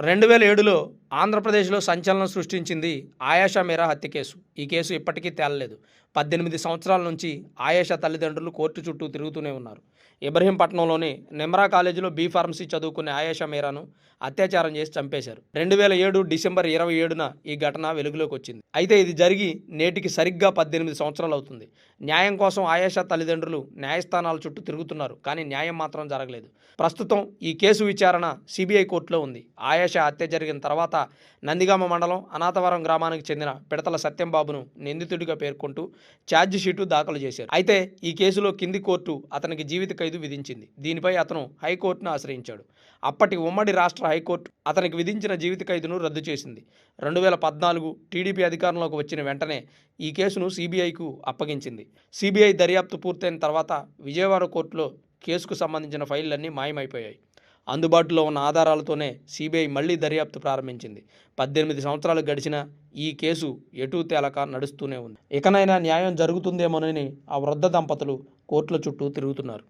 రెండు వేల ఏడులో ఆంధ్రప్రదేశ్లో సంచలనం సృష్టించింది ఆయాషా మీరా హత్య కేసు. ఈ కేసు ఇప్పటికీ తేలలేదు. పద్దెనిమిది సంవత్సరాల నుంచి ఆయాషా తల్లిదండ్రులు కోర్టు చుట్టూ తిరుగుతూనే ఉన్నారు. ఇబ్రహీంపట్నంలోని నిమ్రా కాలేజీలో బీ ఫార్మసీ చదువుకునే ఆయాషా మీరాను అత్యాచారం చేసి చంపేశారు. రెండు వేల ఏడు డిసెంబర్ ఇరవై ఏడున ఈ ఘటన వెలుగులోకి వచ్చింది. అయితే ఇది జరిగి నేటికి సరిగ్గా పద్దెనిమిది సంవత్సరాలు అవుతుంది. న్యాయం కోసం ఆయాషా తల్లిదండ్రులు న్యాయస్థానాల చుట్టూ తిరుగుతున్నారు. కానీ న్యాయం మాత్రం జరగలేదు. ప్రస్తుతం ఈ కేసు విచారణ సిబిఐ కోర్టులో ఉంది. ఆయాషా హత్య జరిగిన తర్వాత నందిగామ మండలం అనాథవరం గ్రామానికి చెందిన పిడతల సత్యంబాబును నిందితుడిగా పేర్కొంటూ ఛార్జిషీటు దాఖలు చేశారు. అయితే ఈ కేసులో కింది కోర్టు అతనికి జీవిత ఖైదు విధించింది. దీనిపై అతను హైకోర్టును ఆశ్రయించాడు. అప్పటి ఉమ్మడి రాష్ట్ర హైకోర్టు అతనికి విధించిన జీవిత ఖైదును రద్దు చేసింది. రెండు వేల పద్నాలుగు టీడీపీ అధికారంలోకి వచ్చిన వెంటనే ఈ కేసును సిబిఐకు అప్పగించింది. సిబిఐ దర్యాప్తు పూర్తయిన తర్వాత విజయవాడ కోర్టులో కేసుకు సంబంధించిన ఫైళ్ళన్నీ మాయమైపోయాయి. అందుబాటులో ఉన్న ఆధారాలతోనే సిబిఐ మళ్ళీ దర్యాప్తు ప్రారంభించింది. పద్దెనిమిది సంవత్సరాలు గడిచిన ఈ కేసు ఎటూ తేలక నడుస్తూనే ఉంది. ఇకనైనా న్యాయం జరుగుతుందేమోనని ఆ వృద్ధ దంపతులు కోర్టుల చుట్టూ తిరుగుతున్నారు.